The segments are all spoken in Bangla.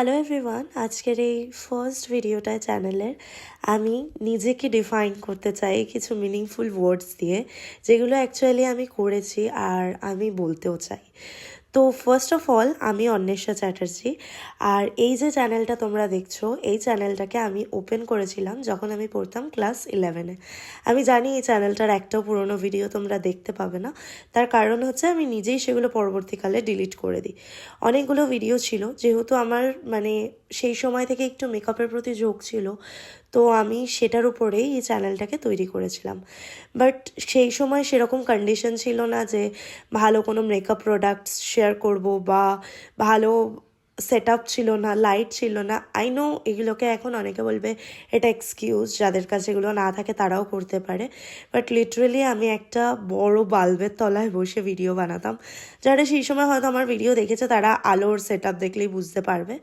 হ্যালো এভরিওয়ান আজকের এই ফার্স্ট ভিডিওটা চ্যানেলের আমি নিজেকে ডিফাইন করতে চাই কিছু মিনিংফুল ওয়ার্ডস দিয়ে, যেগুলো অ্যাকচুয়ালি আমি করেছি আর আমি বলতেও চাই। তো ফার্স্ট অফ অল আমি অন্বেষা চ্যাটার্জি, আর এই যে চ্যানেলটা তোমরা দেখছ, এই চ্যানেলটাকে আমি ওপেন করেছিলাম যখন আমি পড়তাম ক্লাস ইলেভেনে আমি জানি এই চ্যানেলটার একটাও পুরনো ভিডিও তোমরা দেখতে পাবে না। তার কারণ হচ্ছে আমি নিজেই সেগুলো পরবর্তীকালে ডিলিট করে দিই। অনেকগুলো ভিডিও ছিল, যেহেতু আমার মানে সেই সময় থেকে একটু মেকআপের প্রতি ঝোঁক ছিল তো আমি সেটার উপরেই এই চ্যানেলটাকে তৈরি করেছিলাম। বাট সেই সময় সেরকম কন্ডিশন ছিল না যে ভালো কোনো মেকআপ প্রোডাক্টস শেয়ার করব বা ভালো সেট আপ ছিল না লাইট ছিল না। আই নো এগুলোকে এখন অনেকে বলবে, এটা এক্সকিউজ যাদের কাছে এগুলো না থাকে তারাও করতে পারে। বাট লিটারেলি আমি একটা বড় বাল্বের তলায় বসে ভিডিও বানাতাম। যারা সেই সময় হয়তো আমার ভিডিও দেখেছে তারা আলোর সেট আপ দেখলেই বুঝতে পারবে।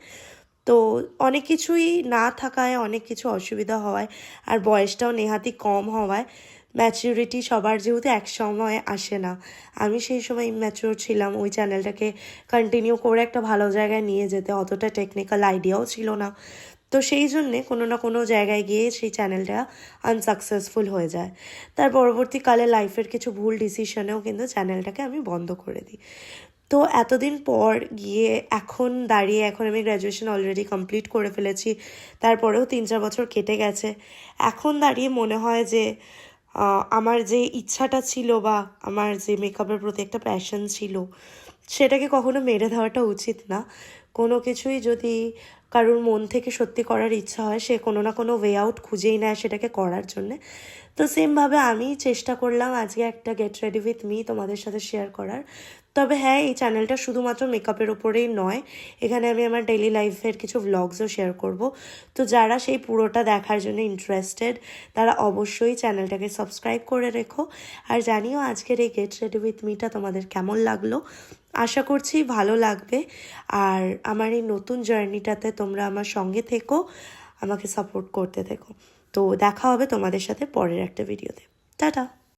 তো অনেক কিছুই না থাকায় অনেক কিছু অসুবিধা হওয়ায় আর বয়সটাও নেহাতি কম হওয়ায় ম্যাচিউরিটি সবার যেহেতু এক সময় আসে না। আমি সেই সময় ম্যাচিওর ছিলাম, ওই চ্যানেলটাকে কন্টিনিউ করে একটা ভালো জায়গায় নিয়ে যেতে অতটা টেকনিক্যাল আইডিয়াও ছিল না। তো সেই জন্যে কোনো না কোনো জায়গায় গিয়ে সেই চ্যানেলটা আনসাকসেসফুল হয়ে যায়। তার পরবর্তীকালে লাইফের কিছু ভুল ডিসিশনেও কিন্তু চ্যানেলটাকে আমি বন্ধ করে দিই। তো এতদিন পর গিয়ে এখন দাঁড়িয়ে এখন আমি গ্র্যাজুয়েশন অলরেডি কমপ্লিট করে ফেলেছি, তারপরেও তিন চার বছর কেটে গেছে। এখন দাঁড়িয়ে মনে হয় যে আমার যে ইচ্ছাটা ছিল বা আমার যে মেকআপের প্রতি একটা প্যাশন ছিল, সেটাকে কখনো মেরে দেওয়াটা উচিত না। কোনো কিছুই যদি কারোর মন থেকে সত্যি করার ইচ্ছা হয়, সে কোনো না কোনো ওয়ে আউট খুঁজেই নেয় সেটাকে করার জন্যে। তো সেমভাবে আমি চেষ্টা করলাম আজকে একটা গেট রেডি উইথ মি তোমাদের সাথে শেয়ার করার। তবে হ্যাঁ এই চ্যানেলটা শুধুমাত্র মেকআপের ওপরেই নয়, এখানে আমি আমার ডেলি লাইফের কিছু ভ্লগসও শেয়ার করব। তো যারা সেই পুরোটা দেখার জন্য ইন্টারেস্টেড তারা অবশ্যই চ্যানেলটাকে সাবস্ক্রাইব করে রেখো। আর জানিও আজকের এই গেট রেডি উইথ মিটা তোমাদের কেমন লাগল? আশা করছি ভালো লাগবে। আর আমার এই নতুন জার্নিটাতে তোমরা আমার সঙ্গে থেকো, আমাকে সাপোর্ট করতে থেকো। তো দেখা হবে তোমাদের সাথে পরের একটা ভিডিওতে টাটা!